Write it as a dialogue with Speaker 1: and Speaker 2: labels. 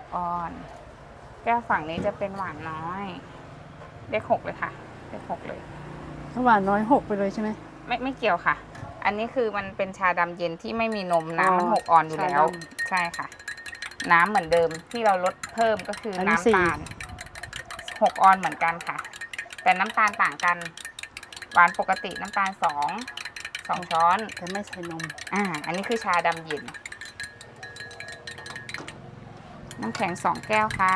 Speaker 1: กออน แก้วฝั่งนี้จะเป็นหวานน้อยเลขหกเลยค่ะเลขหกเลย
Speaker 2: ถ้าหวานน้อยหกไปเลยใช่ไหม
Speaker 1: ไม่ไม่เกี่ยวค่ะ อันนี้คือมันเป็นชาดำเย็นที่ไม่มีนม
Speaker 2: อ๋อ
Speaker 1: น้ำมันหกออนอยู่แล้ว
Speaker 2: ชาด
Speaker 1: ใช่ค่ะ น้ำเหมือนเดิมที่เราลดเพิ่มก็คืออน
Speaker 2: นี้
Speaker 1: น้ำ
Speaker 2: สี่
Speaker 1: ตาลหกออนเหมือนกันค่ะ แต่น้ำตาลต่างกันหวานปกติน้ำตาลสองสองช้อน
Speaker 2: แต่ไม่ใส่นม
Speaker 1: อ่า อันนี้คือชาดำเย็น น้ำแข็งสองแก้วค่ะ